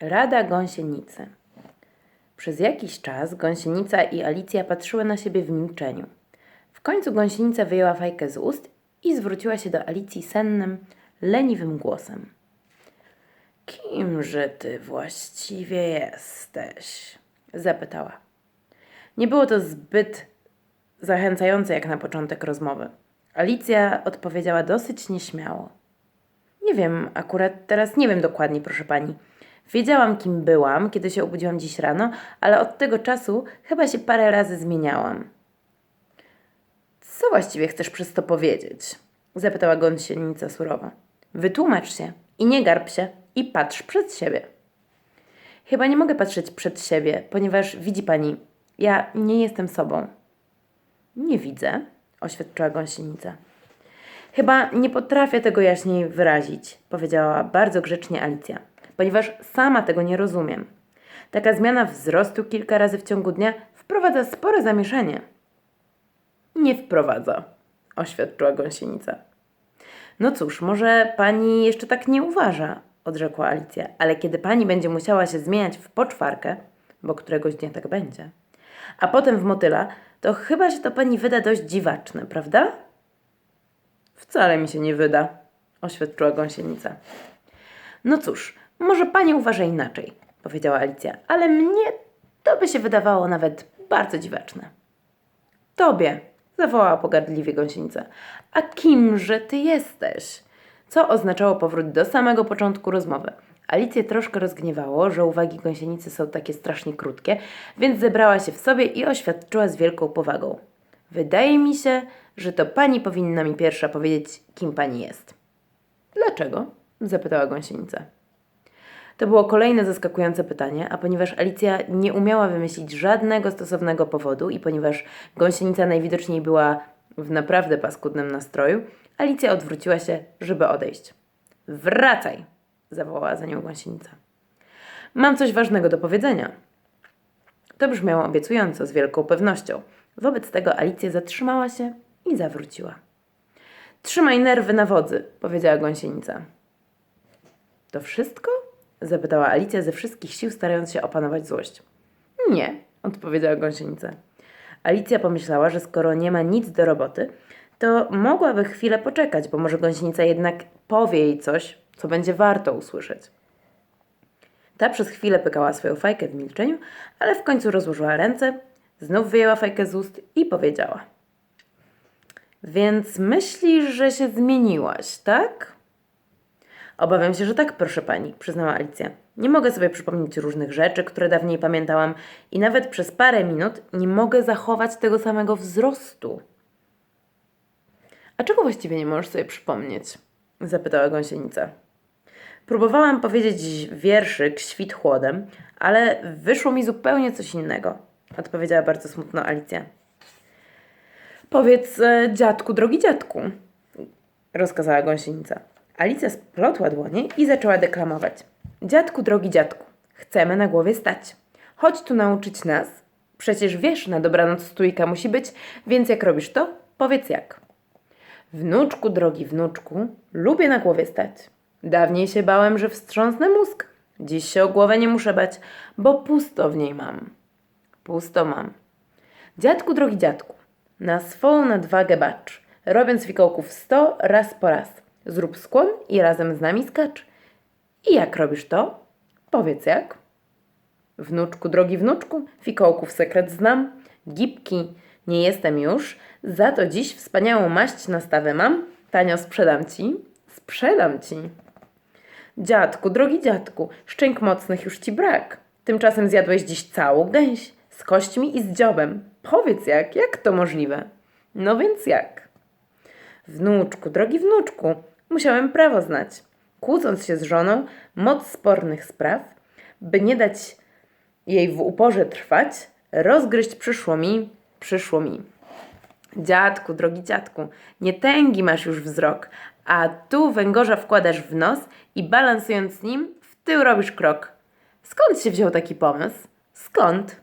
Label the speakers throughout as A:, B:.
A: Rada gąsienicy. Przez jakiś czas gąsienica i Alicja patrzyły na siebie w milczeniu. W końcu gąsienica wyjęła fajkę z ust i zwróciła się do Alicji sennym, leniwym głosem. Kimże ty właściwie jesteś? zapytała. Nie było to zbyt zachęcające jak na początek rozmowy. Alicja odpowiedziała dosyć nieśmiało. Nie wiem, akurat teraz nie wiem dokładnie, proszę pani. Wiedziałam, kim byłam, kiedy się obudziłam dziś rano, ale od tego czasu chyba się parę razy zmieniałam. Co właściwie chcesz przez to powiedzieć? Zapytała gąsienica surowo. Wytłumacz się i nie garb się i patrz przed siebie. Chyba nie mogę patrzeć przed siebie, ponieważ widzi pani, ja nie jestem sobą. Nie widzę, oświadczyła gąsienica. Chyba nie potrafię tego jaśniej wyrazić, powiedziała bardzo grzecznie Alicja, ponieważ sama tego nie rozumiem. Taka zmiana wzrostu kilka razy w ciągu dnia wprowadza spore zamieszanie. Nie wprowadza, oświadczyła gąsienica. No cóż, może pani jeszcze tak nie uważa, odrzekła Alicja, ale kiedy pani będzie musiała się zmieniać w poczwarkę, bo któregoś dnia tak będzie, a potem w motyla, to chyba się to pani wyda dość dziwaczne, prawda? Wcale mi się nie wyda, oświadczyła gąsienica. No cóż, może pani uważa inaczej, powiedziała Alicja, ale mnie to by się wydawało nawet bardzo dziwaczne. Tobie, zawołała pogardliwie gąsienica. A kimże ty jesteś? Co oznaczało powrót do samego początku rozmowy. Alicję troszkę rozgniewało, że uwagi gąsienicy są takie strasznie krótkie, więc zebrała się w sobie i oświadczyła z wielką powagą. Wydaje mi się, że to pani powinna mi pierwsza powiedzieć, kim pani jest. Dlaczego? zapytała gąsienica. To było kolejne zaskakujące pytanie, a ponieważ Alicja nie umiała wymyślić żadnego stosownego powodu i ponieważ gąsienica najwidoczniej była w naprawdę paskudnym nastroju, Alicja odwróciła się, żeby odejść. Wracaj! zawołała za nią gąsienica. Mam coś ważnego do powiedzenia. To brzmiało obiecująco, z wielką pewnością. Wobec tego Alicja zatrzymała się i zawróciła. Trzymaj nerwy na wodzy, powiedziała gąsienica. To wszystko? Zapytała Alicja ze wszystkich sił, starając się opanować złość. Nie, odpowiedziała gąsienica. Alicja pomyślała, że skoro nie ma nic do roboty, to mogłaby chwilę poczekać, bo może gąsienica jednak powie jej coś, co będzie warto usłyszeć. Ta przez chwilę pykała swoją fajkę w milczeniu, ale w końcu rozłożyła ręce, znów wyjęła fajkę z ust i powiedziała. Więc myślisz, że się zmieniłaś, tak? Obawiam się, że tak, proszę pani, przyznała Alicja. Nie mogę sobie przypomnieć różnych rzeczy, które dawniej pamiętałam i nawet przez parę minut nie mogę zachować tego samego wzrostu. A czego właściwie nie możesz sobie przypomnieć? Zapytała gąsienica. Próbowałam powiedzieć wierszyk świt chłodem, ale wyszło mi zupełnie coś innego, odpowiedziała bardzo smutno Alicja. Powiedz, e, dziadku, drogi dziadku, rozkazała gąsienica. Alicja splotła dłonie i zaczęła deklamować. Dziadku, drogi dziadku, chcemy na głowie stać. Chodź tu nauczyć nas. Przecież wiesz, na dobranoc stójka musi być, więc jak robisz to, powiedz jak. Wnuczku, drogi wnuczku, lubię na głowie stać. Dawniej się bałem, że wstrząsnę mózg. Dziś się o głowę nie muszę bać, bo pusto w niej mam. Pusto mam. Dziadku, drogi dziadku, na swą nadwagę bacz, robiąc fikołków sto raz po raz. Zrób skłon i razem z nami skacz. I jak robisz to? Powiedz jak. Wnuczku, drogi wnuczku, fikołków sekret znam. Gipki nie jestem już, za to dziś wspaniałą maść na stawę mam. Tanio sprzedam ci, sprzedam ci. Dziadku, drogi dziadku, szczęk mocnych już ci brak. Tymczasem zjadłeś dziś całą gęś z kośćmi i z dziobem. Powiedz jak, jak to możliwe? No więc jak? Wnuczku, drogi wnuczku, musiałem prawo znać. Kłócąc się z żoną, moc spornych spraw, by nie dać jej w uporze trwać, rozgryźć przyszło mi, przyszło mi. Dziadku, drogi dziadku, nie tęgi masz już wzrok, a tu węgorza wkładasz w nos i balansując nim, w tył robisz krok. Skąd się wziął taki pomysł? Skąd?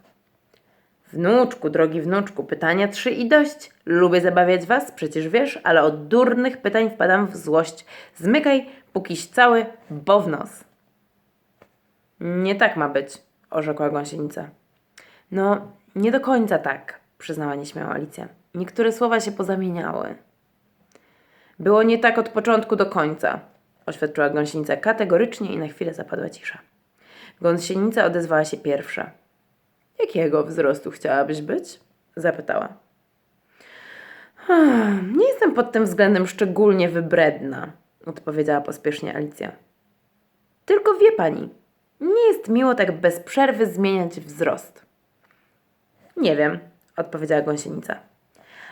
A: Wnuczku, drogi wnuczku, pytania trzy i dość. Lubię zabawiać was, przecież wiesz, ale od durnych pytań wpadam w złość. Zmykaj, pókiś cały, bo w nos. Nie tak ma być, orzekła gąsienica. No, nie do końca tak, przyznała nieśmiało Alicja. Niektóre słowa się pozamieniały. Było nie tak od początku do końca, oświadczyła gąsienica kategorycznie i na chwilę zapadła cisza. Gąsienica odezwała się pierwsza. Jakiego wzrostu chciałabyś być? zapytała. "Hmm, Nie jestem pod tym względem szczególnie wybredna, odpowiedziała pospiesznie Alicja. Tylko wie pani, nie jest miło tak bez przerwy zmieniać wzrost. Nie wiem, odpowiedziała gąsienica.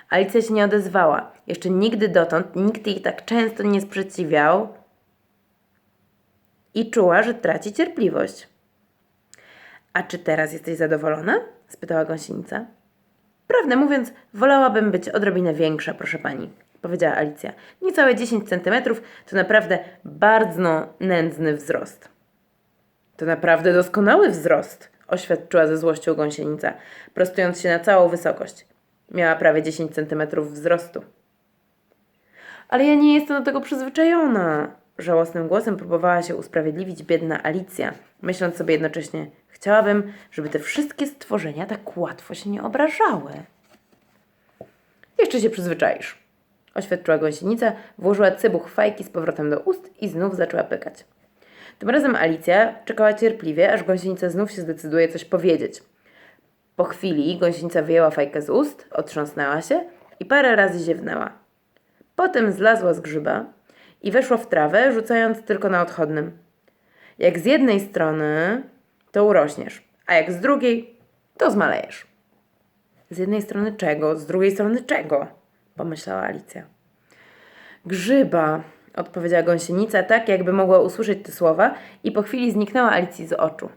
A: Alicja się nie odezwała. Jeszcze nigdy dotąd nikt jej tak często nie sprzeciwiał i czuła, że traci cierpliwość. A czy teraz jesteś zadowolona? spytała gąsienica. Prawdę mówiąc, wolałabym być odrobinę większa, proszę pani, powiedziała Alicja. Niecałe 10 centymetrów to naprawdę bardzo nędzny wzrost. To naprawdę doskonały wzrost, oświadczyła ze złością gąsienica, prostując się na całą wysokość. Miała prawie 10 centymetrów wzrostu. Ale ja nie jestem do tego przyzwyczajona. Żałosnym głosem próbowała się usprawiedliwić biedna Alicja, myśląc sobie jednocześnie, chciałabym, żeby te wszystkie stworzenia tak łatwo się nie obrażały. Jeszcze się przyzwyczaisz, oświadczyła gąsienica, włożyła cybuch fajki z powrotem do ust i znów zaczęła pykać. Tym razem Alicja czekała cierpliwie, aż gąsienica znów się zdecyduje coś powiedzieć. Po chwili gąsienica wyjęła fajkę z ust, otrząsnęła się i parę razy ziewnęła. Potem zlazła z grzyba i weszła w trawę, rzucając tylko na odchodnym. Jak z jednej strony, to urośniesz, a jak z drugiej, to zmalejesz. Z jednej strony czego, z drugiej strony czego? pomyślała Alicja. Grzyba, odpowiedziała gąsienica, tak jakby mogła usłyszeć te słowa i po chwili zniknęła Alicji z oczu.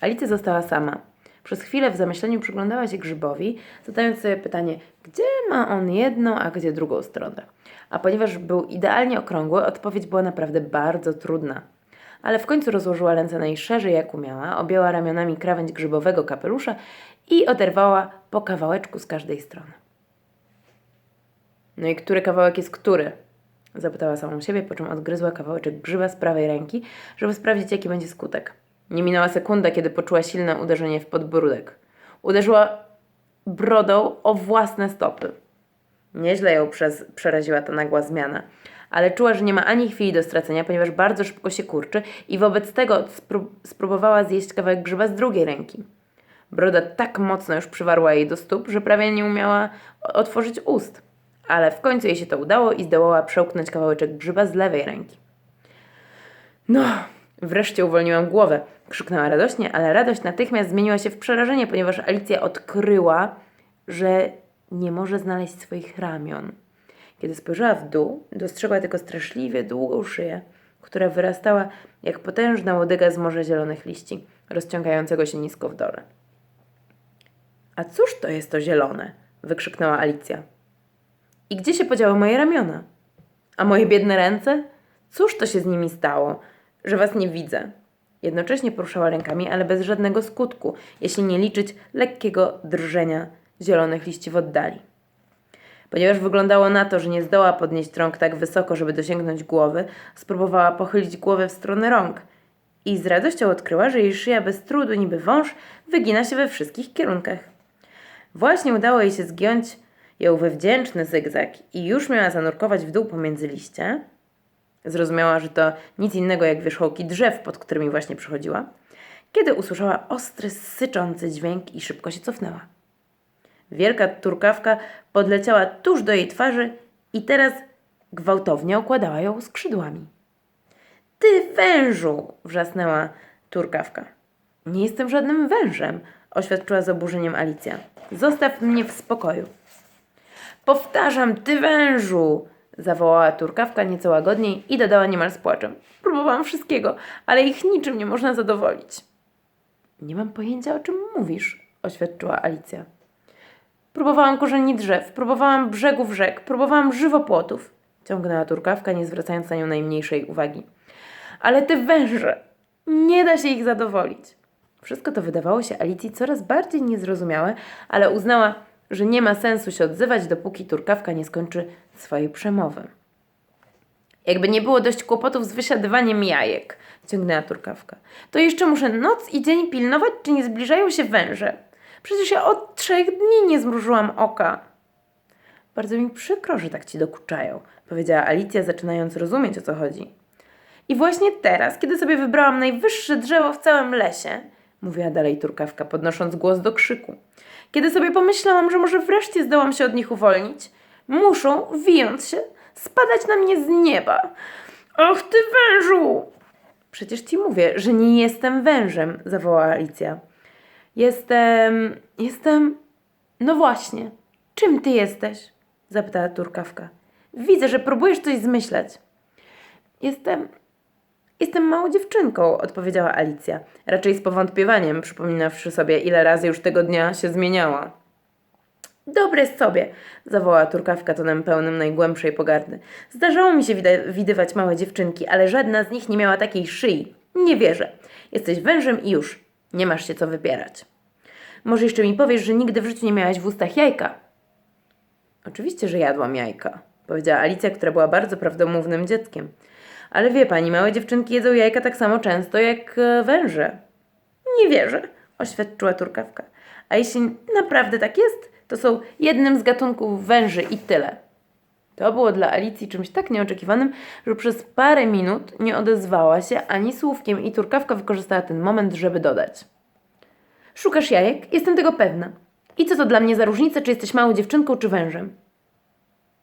A: Alicja została sama. Przez chwilę w zamyśleniu przyglądała się grzybowi, zadając sobie pytanie, gdzie ma on jedną, a gdzie drugą stronę. A ponieważ był idealnie okrągły, odpowiedź była naprawdę bardzo trudna. Ale w końcu rozłożyła ręce najszerzej jak umiała, objęła ramionami krawędź grzybowego kapelusza i oderwała po kawałeczku z każdej strony. No i który kawałek jest który? Zapytała samą siebie, po czym odgryzła kawałeczek grzyba z prawej ręki, żeby sprawdzić, jaki będzie skutek. Nie minęła sekunda, kiedy poczuła silne uderzenie w podbródek. Uderzyła brodą o własne stopy. Nieźle ją przez, przeraziła ta nagła zmiana, ale czuła, że nie ma ani chwili do stracenia, ponieważ bardzo szybko się kurczy i wobec tego spró- spróbowała zjeść kawałek grzyba z drugiej ręki. Broda tak mocno już przywarła jej do stóp, że prawie nie umiała otworzyć ust. Ale w końcu jej się to udało i zdołała przełknąć kawałeczek grzyba z lewej ręki. No, wreszcie uwolniłam głowę, krzyknęła radośnie, ale radość natychmiast zmieniła się w przerażenie, ponieważ Alicja odkryła, że nie może znaleźć swoich ramion. Kiedy spojrzała w dół, dostrzegła tylko straszliwie długą szyję, która wyrastała jak potężna łodyga z morza zielonych liści, rozciągającego się nisko w dole. A cóż to jest to zielone? wykrzyknęła Alicja. I gdzie się podziały moje ramiona? A moje biedne ręce? Cóż to się z nimi stało, że was nie widzę? Jednocześnie poruszała rękami, ale bez żadnego skutku, jeśli nie liczyć lekkiego drżenia zielonych liści w oddali. Ponieważ wyglądało na to, że nie zdoła podnieść rąk tak wysoko, żeby dosięgnąć głowy, spróbowała pochylić głowę w stronę rąk i z radością odkryła, że jej szyja bez trudu, niby wąż, wygina się we wszystkich kierunkach. Właśnie udało jej się zgiąć ją we wdzięczny zygzak i już miała zanurkować w dół pomiędzy liście. Zrozumiała, że to nic innego jak wierzchołki drzew, pod którymi właśnie przychodziła, kiedy usłyszała ostry, syczący dźwięk i szybko się cofnęła. Wielka turkawka podleciała tuż do jej twarzy i teraz gwałtownie okładała ją skrzydłami. Ty wężu! wrzasnęła turkawka. Nie jestem żadnym wężem, oświadczyła z oburzeniem Alicja. Zostaw mnie w spokoju. Powtarzam, ty wężu! zawołała turkawka nieco łagodniej i dodała niemal z płaczem. Próbowałam wszystkiego, ale ich niczym nie można zadowolić. Nie mam pojęcia, o czym mówisz, oświadczyła Alicja. Próbowałam korzeni drzew, próbowałam brzegów rzek, próbowałam żywopłotów, ciągnęła turkawka, nie zwracając na nią najmniejszej uwagi. Ale te węże, nie da się ich zadowolić. Wszystko to wydawało się Alicji coraz bardziej niezrozumiałe, ale uznała, że nie ma sensu się odzywać, dopóki turkawka nie skończy swojej przemowy. Jakby nie było dość kłopotów z wysiadywaniem jajek, ciągnęła turkawka. To jeszcze muszę noc i dzień pilnować, czy nie zbliżają się węże. Przecież ja od trzech dni nie zmrużyłam oka. Bardzo mi przykro, że tak ci dokuczają, powiedziała Alicja, zaczynając rozumieć, o co chodzi. I właśnie teraz, kiedy sobie wybrałam najwyższe drzewo w całym lesie, mówiła dalej turkawka, podnosząc głos do krzyku, kiedy sobie pomyślałam, że może wreszcie zdołam się od nich uwolnić, muszą, wijąc się, spadać na mnie z nieba. Och ty wężu! Przecież ci mówię, że nie jestem wężem, zawołała Alicja. Jestem. Jestem. No właśnie. Czym ty jesteś? zapytała turkawka. Widzę, że próbujesz coś zmyślać. Jestem. Jestem małą dziewczynką, odpowiedziała Alicja, raczej z powątpiewaniem, przypominawszy sobie, ile razy już tego dnia się zmieniała. Dobre sobie, zawołała turkawka tonem pełnym najgłębszej pogardy. Zdarzało mi się widywać małe dziewczynki, ale żadna z nich nie miała takiej szyi. Nie wierzę. Jesteś wężem i już. Nie masz się co wypierać. Może jeszcze mi powiesz, że nigdy w życiu nie miałaś w ustach jajka? Oczywiście, że jadłam jajka, powiedziała Alicja, która była bardzo prawdomównym dzieckiem. Ale wie pani, małe dziewczynki jedzą jajka tak samo często jak e, węże. Nie wierzę, oświadczyła turkawka. A jeśli naprawdę tak jest, to są jednym z gatunków węży i tyle. To było dla Alicji czymś tak nieoczekiwanym, że przez parę minut nie odezwała się ani słówkiem i turkawka wykorzystała ten moment, żeby dodać. Szukasz jajek? Jestem tego pewna. I co to dla mnie za różnica, czy jesteś małą dziewczynką, czy wężem?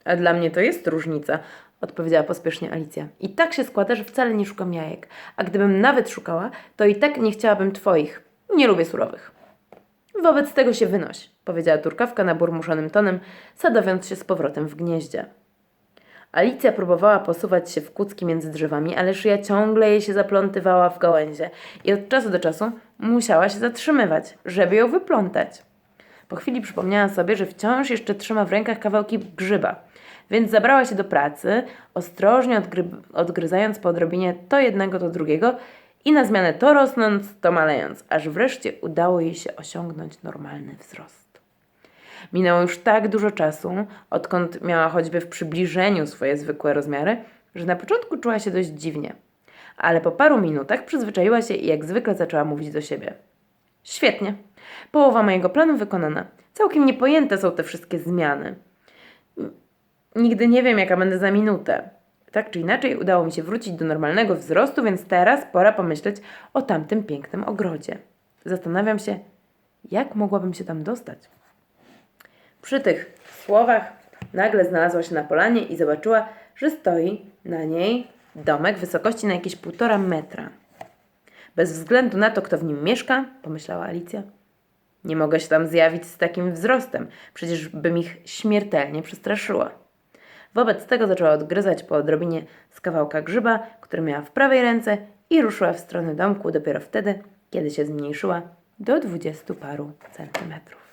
A: A dla mnie to jest różnica, odpowiedziała pospiesznie Alicja. I tak się składa, że wcale nie szukam jajek. A gdybym nawet szukała, to i tak nie chciałabym twoich. Nie lubię surowych. Wobec tego się wynoś, powiedziała turkawka naburmuszonym tonem, sadowiąc się z powrotem w gnieździe. Alicja próbowała posuwać się w kucki między drzewami, ale szyja ciągle jej się zaplątywała w gałęzie i od czasu do czasu musiała się zatrzymywać, żeby ją wyplątać. Po chwili przypomniała sobie, że wciąż jeszcze trzyma w rękach kawałki grzyba, więc zabrała się do pracy, ostrożnie odgry- odgryzając po odrobinie to jednego, to drugiego i na zmianę to rosnąc, to malejąc, aż wreszcie udało jej się osiągnąć normalny wzrost. Minęło już tak dużo czasu, odkąd miała choćby w przybliżeniu swoje zwykłe rozmiary, że na początku czuła się dość dziwnie. Ale po paru minutach przyzwyczaiła się i jak zwykle zaczęła mówić do siebie. Świetnie. Połowa mojego planu wykonana. Całkiem niepojęte są te wszystkie zmiany. Nigdy nie wiem, jaka będę za minutę. Tak czy inaczej, udało mi się wrócić do normalnego wzrostu, więc teraz pora pomyśleć o tamtym pięknym ogrodzie. Zastanawiam się, jak mogłabym się tam dostać. Przy tych słowach nagle znalazła się na polanie i zobaczyła, że stoi na niej domek wysokości na jakieś półtora metra. Bez względu na to, kto w nim mieszka, pomyślała Alicja. Nie mogę się tam zjawić z takim wzrostem, przecież bym ich śmiertelnie przestraszyła. Wobec tego zaczęła odgryzać po odrobinie z kawałka grzyba, który miała w prawej ręce i ruszyła w stronę domku dopiero wtedy, kiedy się zmniejszyła do dwudziestu paru centymetrów.